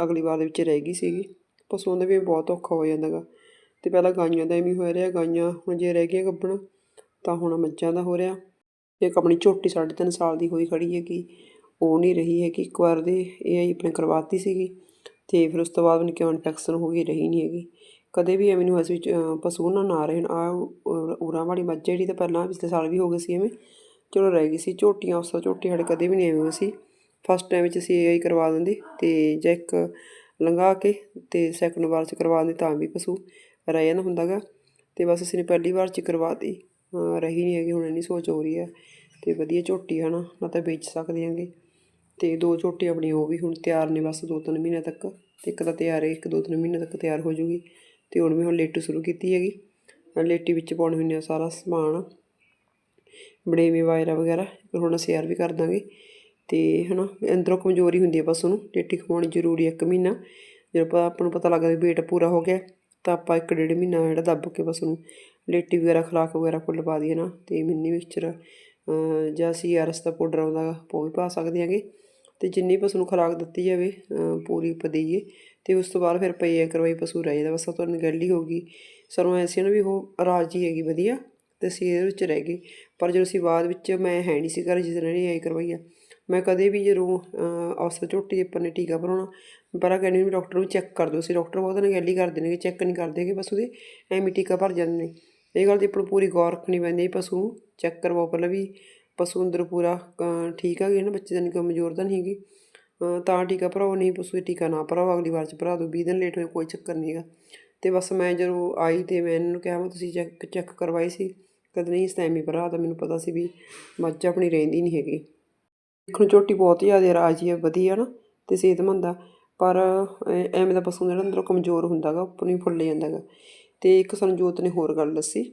ਅਗਲੀ ਵਾਰ ਦੇ ਵਿੱਚ ਰਹਿ ਗਈ ਸੀਗੀ। ਪਸ਼ੂਆਂ ਦਾ ਵੀ ਬਹੁਤ ਔਖਾ ਹੋ ਜਾਂਦਾ ਗਾ। ਅਤੇ ਪਹਿਲਾਂ ਗਾਈਆਂ ਦਾ ਐਵੇਂ ਹੋਇਆ ਰਿਹਾ, ਗਾਈਆਂ ਹੁਣ ਜੇ ਰਹਿ ਗਈਆਂ ਗੱਭਣ, ਤਾਂ ਹੁਣ ਮੱਝਾਂ ਦਾ ਹੋ ਰਿਹਾ। ਇੱਕ ਆਪਣੀ ਝੋਟੀ ਸਾਢੇ ਤਿੰਨ ਸਾਲ ਦੀ ਹੋਈ ਖੜੀ ਹੈਗੀ, ਉਹ ਨਹੀਂ ਰਹੀ ਹੈਗੀ, ਇੱਕ ਵਾਰ ਦੇ ਇਹ ਆਈ ਆਪਣੇ ਕਰਵਾਤੀ ਸੀਗੀ, ਤੇ ਫਿਰ ਉਸ ਤੋਂ ਬਾਅਦ ਮੈਨੂੰ ਕਿਉਂ ਇਨਫੈਕਸ਼ਨ ਹੋ ਗਈ, ਰਹੀ ਨਹੀਂ ਹੈਗੀ। ਕਦੇ ਵੀ ਐਵੇਂ ਨੂੰ ਅਸੀਂ ਪਸ਼ੂ ਨਾ ਨਾ ਰਹਿਣ। ਆ ਉਰਾਂ ਵਾਲੀ ਮੱਝ ਜਿਹੜੀ ਤਾਂ ਪਹਿਲਾਂ ਪਿਛਲੇ ਸਾਲ ਵੀ ਹੋ ਗਈ ਸੀ ਐਵੇਂ, ਚਲੋ ਰਹਿ ਗਈ ਸੀ। ਝੋਟੀਆਂ, ਉਸ ਤੋਂ ਝੋਟੀ ਸਾਡੇ ਕਦੇ ਵੀ ਨਹੀਂ ਐਵੇਂ ਹੋਈ ਸੀ। ਫਸਟ ਟਾਈਮ ਵਿੱਚ ਅਸੀਂ ਇਹ ਹੀ ਕਰਵਾ ਦਿੰਦੇ, ਤੇ ਜਾਂ ਇੱਕ ਲੰਘਾ ਕੇ ਤੇ ਸੈਕੰਡ ਵਾਰ ਚ ਕਰਵਾ ਦਿੰਦੇ ਤਾਂ ਵੀ ਪਸ਼ੂ ਰਹਿ ਜਾਂਦਾ ਹੁੰਦਾਗਾ ਤੇ ਬਸ ਅਸੀਂ ਨੇ ਪਹਿਲੀ ਵਾਰ ਚ ਕਰਵਾਤੀ ਅਹ ਰਹੀ ਨਹੀਂ ਹੈਗੀ, ਹੁਣ ਇੰਨੀ ਸੋਚ ਹੋ ਰਹੀ ਹੈ। ਤੇ ਵਧੀਆ ਝੋਟੀ ਹਨਾ ਨਾ ਤਾਂ ਵੇਚ ਸਕਦੇ ਹਾਂਗੇ। ਤੇ ਦੋ ਝੋਟੀ ਆਪਣੀ ਉਹ ਵੀ ਹੁਣ ਤਿਆਰ ਨੇ ਬਸ ਦੋ ਤਿੰਨ ਮਹੀਨੇ ਤੱਕ। ਤੇ ਇੱਕ ਤਾਂ ਤਿਆਰ ਹੈ, ਇੱਕ ਦੋ ਤਿੰਨ ਮਹੀਨੇ ਤੱਕ ਤਿਆਰ ਹੋ ਜੂਗੀ। ਤੇ ਹੁਣ ਮੈਂ ਹੁਣ ਲੇਟੂ ਸ਼ੁਰੂ ਕੀਤੀ ਹੈਗੀ। ਲੇਟੀ ਵਿੱਚ ਪਾਉਣੇ ਹੁੰਦੇ ਆ ਸਾਰਾ ਸਮਾਨ। ਬੜੇਵੇਂ ਵਾਇਰਾ ਵਗੈਰਾ, ਫਿਰ ਹੁਣ ਸ਼ੇਅਰ ਵੀ ਕਰ ਦਾਂਗੇ। ਤੇ ਹਨਾ ਅੰਦਰੋਂ ਕਮਜ਼ੋਰੀ ਹੁੰਦੀ ਹੈ ਬਸ ਉਹਨੂੰ ਲੇਟੀ ਖਵਾਉਣੀ ਜ਼ਰੂਰੀ ਹੈ ਇੱਕ ਮਹੀਨਾ। ਜਦੋਂ ਆਪਾਂ ਆਪਾਂ ਨੂੰ ਪਤਾ ਲੱਗਦਾ ਵੀ weight ਪੂਰਾ ਹੋ ਗਿਆ, ਤਾਂ ਆਪਾਂ ਇੱਕ ਡੇਢ ਮਹੀਨਾ ਜਿਹੜਾ ਦੱਬ ਕੇ ਬਸ ਉਹਨੂੰ ਲੇਟੀ ਵਗੈਰਾ, ਖੁਰਾਕ ਵਗੈਰਾ ਫੁੱਲ ਪਾ ਦਈਏ ਨਾ, ਤੇ ਮਿੰਨੀ ਮਿਕਸਚਰ ਜਾਂ ਸੀ ਆਰ ਦਾ ਪਾਊਡਰ ਆਉਂਦਾ ਉਹ ਵੀ ਪਾ ਸਕਦੇ ਹਾਂਗੇ ਤੇ ਜਿੰਨੀ ਪਸ਼ੂ ਨੂੰ ਖੁਰਾਕ ਦਿੱਤੀ ਜਾਵੇ, ਅਹ ਪੂਰੀ ਪਦੀਏ ਤੇ ਉਸ ਤੋਂ ਬਾਅਦ ਫਿਰ ਪਈ ਕਰਵਾਈ ਪਸ਼ੂ ਰਹਿ ਜਾਂਦਾ। ਬਸ ਤੁਹਾਨੂੰ ਗੱਲ ਹੀ ਹੋਗੀ ਸਰੋਂ ਐਸੀ ਨਾ ਵੀ ਉਹ ਰਾਜੀ ਹੈਗੀ ਵਧੀਆ, ਤੇ ਅਸੀਂ ਇਹਦੇ ਵਿੱਚ ਰਹਿ ਗਏ। ਪਰ ਜਦੋਂ ਅਸੀਂ ਬਾਅਦ ਵਿੱਚ, ਮੈਂ ਹੈ ਨਹੀਂ ਸੀ ਘਰ, ਜਿਸ ਦਿਨ ਇਹ ਆਈ ਕਰਵਾਈ ਆ ਮੈਂ ਕਦੇ ਵੀ ਜਦੋਂ ਅਹ, ਔਸਤ ਝੋਟੀ ਦੇ ਉੱਪਰ ਨੇ ਟੀਕਾ ਭਰਾਉਣਾ ਪਰ ਕਹਿੰਦੇ ਵੀ ਡਾਕਟਰ ਨੂੰ ਚੈੱਕ ਕਰ ਦਿਓ। ਅਸੀਂ ਡਾਕਟਰ ਬਹੁਤ ਨੇ ਗੱਲ ਕਰਦੇ ਨੇ ਕਿ ਚੈੱਕ ਨਹੀਂ ਕਰਦੇ ਕਿ ਬਸ ਉਹਦੇ ਐਵੇਂ ਟੀਕਾ ਭਰ ਜਾਂਦੇ ਨੇ। ਇਹ ਗੱਲ ਦੀ ਆਪਾਂ ਨੂੰ ਪੂਰੀ ਗੌਰ ਰੱਖਣੀ ਪੈਂਦੀ ਹੈ ਪਸ਼ੂ ਨੂੰ ਚੈੱਕ ਕਰਵਾਓ ਪਹਿਲਾਂ ਵੀ ਪਸ਼ੂ ਅੰਦਰ ਪੂਰਾ ਅ, ਠੀਕ ਹੈਗੇ ਨਾ ਬੱਚੇ ਦਾ ਨਹੀਂ ਕਮਜ਼ੋਰ ਤਾਂ ਨਹੀਂ ਹੈਗੀ। ਤਾਂ ਟੀਕਾ ਭਰਾਓ ਨਹੀਂ ਪਸ਼ੂ ਟੀਕਾ ਨਾ ਭਰਾਓ ਅਗਲੀ ਵਾਰ ਚ ਭਰਾ ਦਿਓ 20 ਦਿਨ ਲੇਟ ਹੋਏ ਕੋਈ ਚੱਕਰ ਨਹੀਂ ਹੈਗਾ। ਤੇ ਬਸ ਮੈਂ ਜਦੋਂ ਆਈ ਤੇ ਮੈਂ ਇਹਨਾਂ ਨੂੰ ਕਿਹਾ ਮੈਂ ਤੁਸੀਂ ਚੈੱਕ ਚੈੱਕ ਕਰਵਾਈ ਸੀ ਕਦੇ ਨਹੀਂ ਇਸ ਟਾਈਮ ਹੀ ਭਰਾ ਤਾਂ ਮੈਨੂੰ ਪਤਾ ਸੀ ਵੀ ਮੱਝ ਆਪਣੀ ਰਹਿੰਦੀ ਨਹੀਂ ਹੈਗੀ। ਦੇਖਣ ਨੂੰ ਝੋਟੀ ਬਹੁਤ ਜ਼ਿਆਦਾ ਰਾਜੀ ਹੈ ਵਧੀਆ ਨਾ ਤੇ ਸਿਹਤਮੰਦ ਆ। ਪਰ ਐਵੇਂ ਦਾ ਪਸ਼ੂ ਜਿਹੜਾ ਅੰਦਰੋਂ ਕਮਜ਼ੋਰ ਹੁੰਦਾ ਗਾ ਉੱਪਰੋਂ ਹੀ ਫੁੱਲ ਜਾਂਦਾ ਗਾ ਤੇ ਇੱਕ ਸਾਨੂੰ ਜੋਤ ਨੇ ਹੋਰ ਗੱਲ ਦੱਸੀ।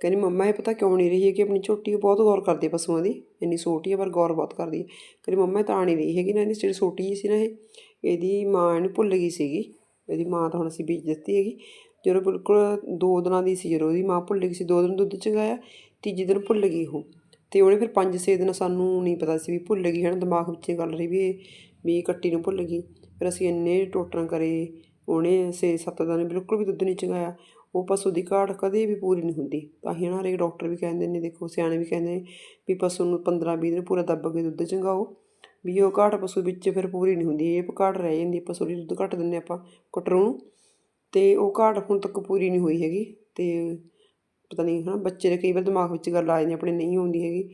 ਕਹਿੰਦੀ, ਮੰਮਾ, ਇਹ ਪਤਾ ਕਿਉਂ ਨਹੀਂ ਰਹੀ ਹੈ ਕਿ ਆਪਣੀ ਝੋਟੀ ਬਹੁਤ ਗੌਰ ਕਰਦੀ ਪਸ਼ੂਆਂ ਦੀ। ਇੰਨੀ ਛੋਟੀ ਹੈ ਪਰ ਗੌਰ ਬਹੁਤ ਕਰਦੀ ਹੈ ਕਹਿੰਦੀ, ਮੰਮਾ, ਇਹ ਤਾਂ ਨਹੀਂ ਰਹੀ ਹੈਗੀ ਨਾ, ਇਹਦੀ ਜਿਹੜੀ ਛੋਟੀ ਜਿਹੀ ਸੀ ਨਾ ਇਹ, ਇਹਦੀ ਮਾਂ ਇਹਨੂੰ ਭੁੱਲ ਗਈ ਸੀਗੀ। ਇਹਦੀ ਮਾਂ ਤਾਂ ਹੁਣ ਅਸੀਂ ਬੀਜ ਦਿੱਤੀ ਹੈਗੀ। ਜਦੋਂ ਬਿਲਕੁਲ ਦੋ ਦਿਨਾਂ ਦੀ ਸੀ, ਜਦੋਂ ਉਹਦੀ ਮਾਂ ਭੁੱਲ ਗਈ ਸੀ, ਦੋ ਦਿਨ ਦੁੱਧ ਚੰਗਾਇਆ, ਤੀਜੇ ਦਿਨ ਭੁੱਲ ਗਈ ਉਹ। ਅਤੇ ਉਹਨੇ ਫਿਰ 5-6 ਦਿਨ ਸਾਨੂੰ ਨਹੀਂ ਪਤਾ ਸੀ ਵੀ ਭੁੱਲ ਗਈ ਹੈ ਨਾ ਦਿਮਾਗ ਵਿੱਚ ਗੱਲ ਰਹੀ ਵੀ ਇਹ, ਵੀ ਕੱਟੀ ਨੂੰ ਭੁੱਲ ਗਈ। ਫਿਰ ਅਸੀਂ ਇੰਨੇ ਟੋਟਰਾਂ ਕਰੇ, ਉਹਨੇ 6-7 ਦਿਨ ਬਿਲਕੁਲ ਵੀ ਦੁੱਧ ਨਹੀਂ ਚੰਗਾਇਆ। ਉਹ ਪਸ਼ੂ ਦੀ ਘਾਟ ਕਦੇ ਵੀ ਪੂਰੀ ਨਹੀਂ ਹੁੰਦੀ। ਤਾਂ ਹੀ ਨਾ ਹਰੇਕ ਡਾਕਟਰ ਵੀ ਕਹਿੰਦੇ ਨੇ, ਦੇਖੋ ਸਿਆਣੇ ਵੀ ਕਹਿੰਦੇ ਨੇ ਵੀ ਪਸ਼ੂ ਨੂੰ 15-20 ਦਿਨ ਪੂਰਾ ਦੱਬ ਕੇ ਦੁੱਧ ਚੰਗਾਓ। ਵੀ ਉਹ ਘਾਟ ਪਸ਼ੂ ਵਿੱਚ ਫਿਰ ਪੂਰੀ ਨਹੀਂ ਹੁੰਦੀ, ਇਹ ਘਾਟ ਰਹਿ ਜਾਂਦੀ ਪਸ਼ੂ ਦੀ ਦੁੱਧ ਘੱਟ ਦਿੰਦੇ ਆਪਾਂ ਕਟਰੂ। ਨੂੰ ਤੇ ਉਹ ਘਾਟ ਹੁਣ ਤੱਕ ਪੂਰੀ ਨਹੀਂ ਹੋਈ ਹੈਗੀ। ਤੇ ਪਤਾ ਨਹੀਂ ਹਾਂ ਬੱਚੇ ਦੇ ਕਈ ਵਾਰ ਦਿਮਾਗ ਵਿੱਚ ਗੱਲ ਆ ਜਾਂਦੀ ਆਪਣੇ ਨਹੀਂ ਆਉਂਦੀ ਹੈਗੀ।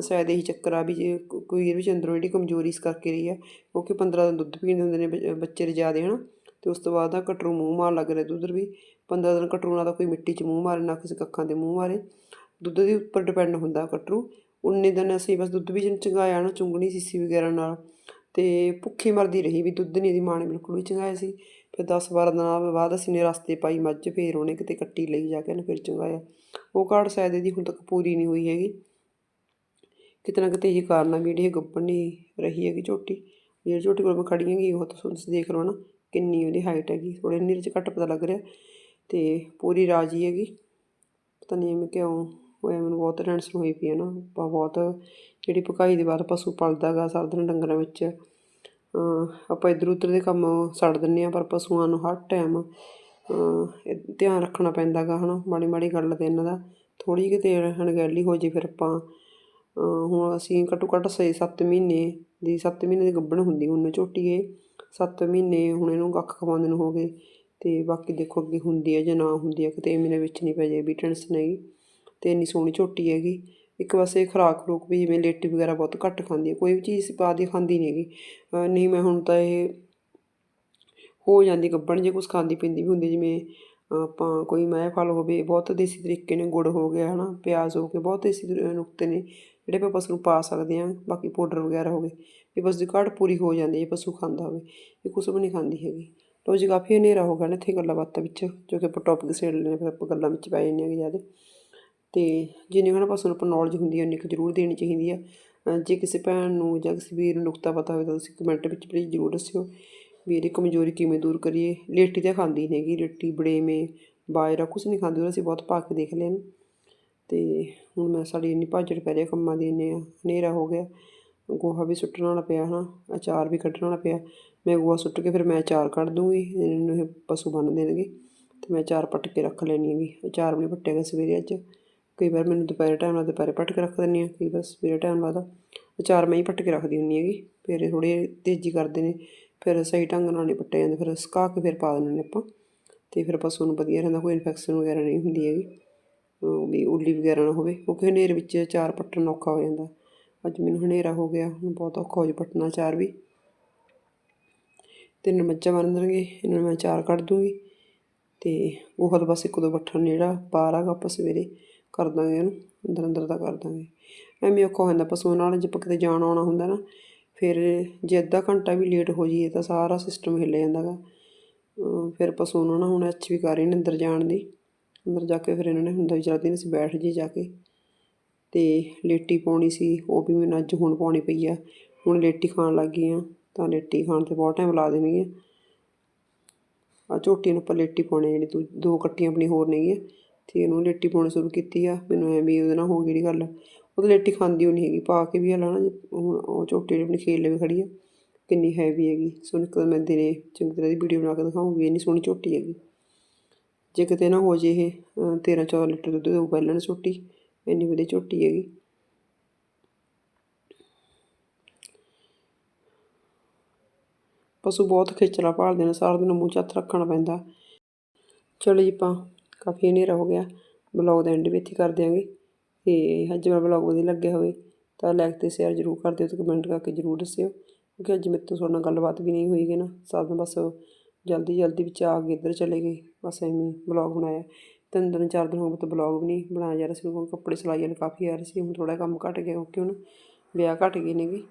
ਸ਼ਾਇਦ ਇਹੀ ਚੱਕਰ ਆ ਵੀ ਜੇ ਕੋਈ ਇਹਦੇ ਵਿੱਚ ਅੰਦਰੋਂ ਜਿਹੜੀ ਕਮਜ਼ੋਰੀ ਇਸ ਕਰਕੇ ਰਹੀ ਆ ਕਿਉਂਕਿ 15 ਦਿਨ ਦੁੱਧ ਪੀਂਦੇ ਹੁੰਦੇ ਨੇ ਬ- ਬੱਚੇ ਦੇ ਜ਼ਿਆਦੇ ਹਨਾ, ਤੇ ਉਸ ਤੋਂ ਬਾਅਦ ਆ ਕਟਰੂ ਮੂੰਹ ਮਾਰ ਲੱਗ ਰਿਹਾ ਦੁੱਧ ਵੀ। 15 ਦਿਨ ਕਟਰੂ ਨਾ ਤਾਂ ਕੋਈ ਮਿੱਟੀ 'ਚ ਮੂੰਹ ਮਾਰੇ, ਨਾ ਕਿਸੇ ਕੱਖਾਂ ਤੇ ਮੂੰਹ ਮਾਰੇ। ਦੁੱਧ ਦੇ ਉੱਪਰ ਡਿਪੈਂਡ ਹੁੰਦਾ ਕਟਰੂ। ਉਨੇ ਦਿਨ ਅਸੀਂ ਬਸ ਦੁੱਧ ਵੀ ਚੰਗਾਇਆ ਨਾ, ਚੁੰਗਣੀ, ਸੀਸੀ ਵਗੈਰਾ ਨਾਲ। ਤੇ ਭੁੱਖੀ ਮਰਦੀ ਰਹੀ ਵੀ ਦੁੱਧ ਨਹੀਂ ਇਹਦੀ ਮਾਂ ਨੇ ਬਿਲਕੁਲ ਵੀ ਚੰਗਾਇਆ ਸੀ। ਫਿਰ 10 12 ਦਿਨਾਂ ਬਾਅਦ ਅਸੀਂ ਨੇ ਰਸਤੇ ਪਾਈ ਮੱਝ, ਫੇਰ ਉਹਨੇ ਕਿਤੇ ਕੱਟੀ ਲਈ ਜਾ ਕੇ ਉਹਨੇ ਫਿਰ ਚੰਗਾਇਆ। ਉਹ ਕਾਰਡ ਸ਼ਾਇਦ ਇਹਦੀ ਹੁਣ ਤੱਕ ਪੂਰੀ ਨਹੀਂ ਹੋਈ ਹੈਗੀ। ਕਿਤੇ ਨਾ ਕਿਤੇ ਇਹ ਕਾਰਨ ਆ ਵੀ ਜਿਹੜੀ ਇਹ ਗੱਭਣ ਨਹੀਂ ਰਹੀ ਹੈਗੀ ਝੋਟੀ। ਜਿਹੜੀ ਝੋਟੀ ਕੋਲ ਮੈਂ ਖੜੀ ਹੈਗੀ, ਉਹ ਤਾਂ ਤੁਸੀਂ ਦੇਖ ਲਓ ਨਾ, ਕਿੰਨੀ ਉਹਦੀ ਹਾਈਟ ਹੈਗੀ। ਥੋੜੇ ਨੀਰੇ 'ਚ ਘੱਟ ਪਤਾ ਲੱਗ ਰਿਹਾ। ਤੇ ਪੂਰੀ ਰਾਜੀ ਹੈਗੀ। ਪਤਾ ਨਹੀਂ ਐਵੇਂ ਕਿਉਂ ਹੋਇਆ, ਮੈਨੂੰ ਬਹੁਤ ਟੈਨਸ਼ਨ ਹੋਈ ਪਈ ਹੈ ਨਾ। ਆਪਾਂ ਬਹੁਤ ਜਿਹੜੀ ਪਕਾਈ ਦੇ ਬਾਅਦ ਪਸ਼ੂ ਪਲਦਾ ਗਾ ਸਾਰਾ ਦਿਨ ਡੰਗਰਾਂ ਵਿੱਚ। ਆਪਾਂ ਇੱਧਰ ਉੱਧਰ ਦੇ ਕੰਮ ਛੱਡ ਦਿੰਦੇ ਹਾਂ, ਪਰ ਪਸ਼ੂਆਂ ਨੂੰ ਹਰ ਟਾਈਮ ਧਿਆਨ ਰੱਖਣਾ ਪੈਂਦਾ ਗਾ ਹੈ ਨਾ ਮਾੜੀ ਮਾੜੀ ਗੱਲ ਤੇ ਇਹਨਾਂ ਦਾ ਥੋੜ੍ਹੀ ਜਿਹੀ ਕਿਤੇ ਅਣਗਹਿਲੀ ਹੋ ਜੇ ਫਿਰ ਆਪਾਂ। ਹੁਣ ਅਸੀਂ ਘੱਟੋ ਘੱਟ 6-7 ਮਹੀਨੇ ਦੀ, ਸੱਤ ਮਹੀਨੇ ਦੀ ਗੱਭਣ ਹੁੰਦੀ ਉਹਨੂੰ ਝੋਟੀ ਇਹ 7 ਮਹੀਨੇ ਹੁਣ ਇਹਨੂੰ ਕੱਖ ਖਵਾਉਂਦੇ ਨੂੰ ਹੋ ਗਏ ਅਤੇ ਬਾਕੀ ਦੇਖੋ ਅੱਗੇ ਹੁੰਦੀ ਹੈ ਜਾਂ ਨਾ ਹੁੰਦੀ ਹੈ ਕਿਤੇ ਮੇਰੇ ਵਿੱਚ ਨਹੀਂ ਪੈ ਜਾਏ, ਵੀ ਟੈਨਸ਼ਨ ਹੈਗੀ। ਅਤੇ ਇੰਨੀ ਸੋਹਣੀ ਝੋਟੀ ਹੈਗੀ। ਇੱਕ ਪਾਸੇ ਖੁਰਾਕ ਖਰੂਕ ਵੀ ਜਿਵੇਂ ਲੇਟੀ ਵਗੈਰਾ ਬਹੁਤ ਘੱਟ ਖਾਂਦੀ ਹੈ, ਕੋਈ ਵੀ ਚੀਜ਼ ਪਾ ਦੀ ਖਾਂਦੀ ਨਹੀਂ ਹੈਗੀ। ਨਹੀਂ ਮੈਂ ਹੁਣ ਤਾਂ ਇਹ ਹੋ ਜਾਂਦੀ ਗੱਭਣ ਜੇ ਕੁਛ ਖਾਂਦੀ ਪੀਂਦੀ ਵੀ ਹੁੰਦੀ ਜਿਵੇਂ ਆਪਾਂ ਕੋਈ ਮੈਂ ਫਲ ਹੋਵੇ, ਬਹੁਤ ਦੇਸੀ ਤਰੀਕੇ ਨੇ, ਗੁੜ ਹੋ ਗਿਆ, ਹਨਾ, ਪਿਆਜ਼ ਹੋ ਗਿਆ ਬਹੁਤ ਦੇਸੀ ਨੁਕਤੇ ਨੇ, ਜਿਹੜੇ ਆਪਾਂ ਪਸ਼ੂ ਨੂੰ ਪਾ ਸਕਦੇ ਹਾਂ, ਬਾਕੀ ਪਾਊਡਰ ਵਗੈਰਾ ਹੋ ਗਏ, ਵੀ ਬਸ ਦੀ ਘਾਟ ਪੂਰੀ ਹੋ ਜਾਂਦੀ ਹੈ, ਜੇ ਪਸ਼ੂ ਖਾਂਦਾ ਹੋਵੇ ਇਹ ਕੁਛ ਵੀ ਨਹੀਂ ਖਾਂਦੀ ਹੈਗੀ। ਲੋ ਜੀ, ਕਾਫੀ ਹਨੇਰਾ ਹੋ ਗਿਆ ਨਾ ਇੱਥੇ ਗੱਲਾਂ ਬਾਤਾਂ ਵਿੱਚ, ਜੋ ਕਿ ਆਪਾਂ ਟੌਪਿਕ ਛੇੜ ਲੈਣੇ ਫਿਰ ਆਪਾਂ ਗੱਲਾਂ ਵਿੱਚ ਪੈ ਜਾਂਦੇ ਹਾਂ ਜ਼ਿਆਦਾ। ਅਤੇ ਜਿੰਨੀ ਕੁ ਨਾ ਪਸ਼ੂ ਨੂੰ ਆਪਾਂ ਨੌਲੇਜ ਹੁੰਦੀ ਹੈ ਉਨੀ ਕੁ ਜ਼ਰੂਰ ਦੇਣੀ ਚਾਹੀਦੀ ਹੈ ਜੇ ਕਿਸੇ ਭੈਣ ਨੂੰ ਜਾਂ ਕਿਸੇ ਵੀਰ ਨੂੰ ਨੁਕਤਾ ਪਤਾ ਹੋਵੇ ਤਾਂ ਤੁਸੀਂ ਕਮੈਂਟ ਵਿੱਚ ਪਲੀਜ਼ ਜ਼ਰੂਰ ਦੱਸਿਓ। ਵੀ ਇਹਦੀ ਕਮਜ਼ੋਰੀ ਕਿਵੇਂ ਦੂਰ ਕਰੀਏ? ਲੇਟੀ ਤਾਂ ਖਾਂਦੀ ਨਹੀਂ ਹੈਗੀ, ਲੇਟੀ, ਬੜੇਵੇਂ, ਬਾਜਰਾ ਕੁਛ ਨਹੀਂ ਖਾਂਦੀ ਉਹ ਅਸੀਂ ਬਹੁਤ ਪਾ ਕੇ ਦੇਖ ਲਿਆ ਇਹਨੂੰ ਤੇ ਹੁਣ ਮੈਂ ਸਾਡੀ ਇੰਨੀ ਭਾਜੜ ਪੈ ਰਹੀ ਆ, ਕੰਮਾਂ ਦੀ ਇੰਨੇ ਹਨੇਰਾ ਹੋ ਗਿਆ। ਗੋਹਾ ਵੀ ਸੁੱਟਣ ਵਾਲਾ ਪਿਆ ਹਨਾ, ਅਚਾਰ ਵੀ ਕੱਢਣ ਵਾਲਾ ਪਿਆ। ਮੈਂ ਗੋਹਾ ਸੁੱਟ ਕੇ ਫਿਰ ਮੈਂ ਅਚਾਰ ਕੱਢ ਦੂੰਗੀ, ਇਹਨੂੰ ਇਹ ਪਸ਼ੂ ਬੰਨ ਦੇਣਗੇ। ਅਤੇ ਮੈਂ ਅਚਾਰ ਪੱਟ ਕੇ ਰੱਖ ਲੈਣੀ ਹੈਗੀ, ਅਚਾਰ ਵੀ ਨਹੀਂ ਪੱਟਿਆ ਗਿਆ ਸਵੇਰੇ ਅੱਜ। ਕਈ ਵਾਰ ਮੈਨੂੰ ਦੁਪਹਿਰੇ ਟਾਈਮ ਲੱਗਦਾ ਦੁਪਹਿਰੇ ਪੱਟ ਕੇ ਰੱਖ ਦਿੰਦੀ ਹਾਂ, ਕਈ ਵਾਰ ਸਵੇਰੇ ਟਾਈਮ ਲੱਗਦਾ ਅਚਾਰ ਮੈਂ ਹੀ ਪੱਟ ਕੇ ਰੱਖਦੀ ਹੁੰਦੀ ਹੈਗੀ, ਫਿਰ ਇਹ ਥੋੜ੍ਹੇ ਤੇਜ਼ੀ ਕਰਦੇ ਨੇ, ਫਿਰ ਸਹੀ ਢੰਗ ਨਾਲ ਨਹੀਂ ਪੱਟੇ ਜਾਂਦੇ, ਫਿਰ ਸੁਕਾ ਕੇ ਫਿਰ ਪਾ ਦਿੰਦੇ ਨੇ ਆਪਾਂ ਅਤੇ ਫਿਰ ਪਸ਼ੂ ਨੂੰ ਵਧੀਆ ਰਹਿੰਦਾ, ਕੋਈ ਇਨਫੈਕਸ਼ਨ ਵਗੈਰਾ ਨਹੀਂ ਹੁੰਦੀ ਹੈਗੀ ਵੀ ਉੱਲੀ ਵਗੈਰਾ ਨਾ ਹੋਵੇ, ਕਿਉਂਕਿ ਹਨੇਰੇ ਵਿੱਚ ਚਾਰ ਪੱਟਣ ਔਖਾ ਹੋ ਜਾਂਦਾ, ਅੱਜ ਮੈਨੂੰ ਹਨੇਰਾ ਹੋ ਗਿਆ, ਹੁਣ ਬਹੁਤ ਔਖਾ ਹੋ ਜਾ ਪੱਟਣਾ ਅਚਾਰ ਵੀ, ਤਿੰਨ ਮੱਝਾਂ ਬਣ ਦੇਣਗੇ, ਇਹਨਾਂ ਨੂੰ ਮੈਂ ਚਾਰ ਕੱਢ ਦੂੰਗੀ, ਤੇ ਉਹ ਤਾਂ ਬਸ ਇੱਕ ਦੋ ਬੱਠਣ ਜਿਹੜਾ ਬਾਹਰ ਆਗਾ ਆਪਾਂ ਸਵੇਰੇ ਕਰ ਦਾਂਗੇ ਇਹਨੂੰ ਅੰਦਰ ਅੰਦਰ ਦਾ ਕਰ ਦਾਂਗੇ। ਐਵੇਂ ਔਖਾ ਹੋ ਜਾਂਦਾ ਪਸ਼ੂਆਂ ਨਾਲ ਜੇ ਆਪਾਂ ਕਿਤੇ ਜਾਣ ਆਉਣਾ ਹੁੰਦਾ ਨਾ, ਫਿਰ ਜੇ ਅੱਧਾ ਘੰਟਾ ਵੀ ਲੇਟ ਹੋ ਜਾਈਏ ਤਾਂ ਸਾਰਾ ਸਿਸਟਮ ਹਿੱਲ ਜਾਂਦਾ ਗਾ ਫਿਰ ਪਸ਼ੂ ਨੂੰ ਨਾ, ਹੁਣ ਅੱਛੀ ਵੀ ਕਰ ਰਹੇ ਨੇ ਅੰਦਰ ਜਾਣ ਦੀ। ਅੰਦਰ ਜਾ ਕੇ ਫਿਰ ਇਹਨਾਂ ਨੇ ਹੁੰਦਾ ਵੀ ਚੱਲ ਦਿਨ ਅਸੀਂ ਬੈਠ ਜੀ ਜਾ ਕੇ। ਤੇ ਲੇਟੀ ਪਾਉਣੀ ਸੀ, ਉਹ ਵੀ ਮੈਨੂੰ ਅੱਜ ਹੁਣ ਪਾਉਣੀ ਪਈ ਆ। ਹੁਣ ਲੇਟੀ ਖਾਣ ਲੱਗ ਗਈ ਆ, ਤਾਂ ਲੇਟੀ ਖਾਣ ਤੇ ਬਹੁਤ ਟਾਈਮ ਲਾ ਦੇਣਗੇ ਆ। ਝੋਟੀ ਨੂੰ ਆਪਾਂ ਲੇਟੀ ਪਾਉਣੀ ਜਿਹੜੀ ਦੂ ਦੋ ਕੱਟੀਆਂ ਆਪਣੀ ਹੋਰ ਨੇਗੀਆਂ। ਤੇ ਉਹਨੂੰ ਲੇਟੀ ਪਾਉਣੀ ਸ਼ੁਰੂ ਕੀਤੀ ਆ। ਮੈਨੂੰ ਐ ਵੀ ਉਹਦੇ ਨਾਲ ਹੋ ਜਿਹੜੀ ਗੱਲ। ਉਹ ਤਾਂ ਲੇਟੀ ਖਾਂਦੀ ਉਹ ਨਹੀਂ ਹੈਗੀ, ਪਾ ਕੇ ਵੀ ਹਲਾ ਨਾ ਜੇ ਹੁਣ ਉਹ ਝੋਟੀ ਜਿਹੜੀ ਆਪਣੀ ਖੇਲ ਵੀ ਖੜੀ ਆ। ਕਿੰਨੀ ਹੈਵੀ ਹੈਗੀ। ਸੋ ਨਿਕਲ ਮੈਂ ਦਿਨੇ ਚੰਗੀ ਤਰ੍ਹਾਂ ਦੀ ਵੀਡੀਓ ਬਣਾ ਕੇ ਦਿਖਾਉਂਗੀ ਇੰਨੀ ਸੋਹਣੀ ਝੋਟੀ ਹੈਗੀ। ਜੇ ਕਿਤੇ ਨਾ ਹੋ ਜੇ ਇਹ 13 14 ਲੀਟਰ ਦੁੱਧ ਦੇਊ ਪਹਿਲਾਂ ਝੋਟੀ, ਇੰਨੀ ਵਧੀਆ ਝੋਟੀ ਹੈਗੀ। ਪਸ਼ੂ ਬਹੁਤ ਖੇਚਲਾ ਭਾਲਦੇ ਨੇ, ਸਾਰਾ ਦਿਨ ਮੂੰਹ 'ਚ ਹੱਥ ਰੱਖਣਾ ਪੈਂਦਾ। ਚਲੋ ਜੀ ਆਪਾਂ ਕਾਫੀ ਹਨੇਰਾ ਹੋ ਗਿਆ। ਬਲੌਗ ਦਾ ਐਂਡ ਵੀ ਇੱਥੇ ਕਰ ਦਿਆਂਗੇ। ਤੇ ਅੱਜ ਮੇਰਾ ਬਲੌਗ ਵਧੀਆ ਲੱਗਿਆ ਹੋਵੇ ਤਾਂ ਲਾਈਕ ਤੇ ਸ਼ੇਅਰ ਜ਼ਰੂਰ ਕਰ ਦਿਓ ਤੇ ਕਮੈਂਟ ਕਰਕੇ ਜ਼ਰੂਰ ਦੱਸਿਓ। ਕਿਉਂਕਿ ਅੱਜ ਮੇਰੇ ਤੋਂ ਤੁਹਾਡੇ ਨਾਲ ਗੱਲਬਾਤ ਵੀ ਨਹੀਂ ਹੋਈ ਗੀ ਨਾ। ਸਾਰਿਆਂ ਬਸ ਜਲਦੀ ਜਲਦੀ ਵਿੱਚ ਆ ਕੇ ਇੱਧਰ ਚਲੇ ਗਏ। ਬਸ ਐਵੇਂ ਬਲੌਗ ਬਣਾਇਆ। ਤਿੰਨ ਦਿਨ ਚਾਰ ਦਿਨ ਹੋ ਗਏ ਤਾਂ ਬਲੌਗ ਵੀ ਨਹੀਂ ਬਣਾਇਆ ਜਾ ਰਿਹਾ ਸੀ। ਕਿਉਂਕਿ ਕੱਪੜੇ ਸਿਲਾਈ ਨੂੰ ਕਾਫੀ ਆ ਰਹੇ ਸੀ। ਹੁਣ ਥੋੜਾ ਕੰਮ ਘਟ ਗਿਆ ਕਿਉਂਕਿ ਹੁਣ ਵਿਆਹ ਘਟ ਗਏ ਨੇਗੇ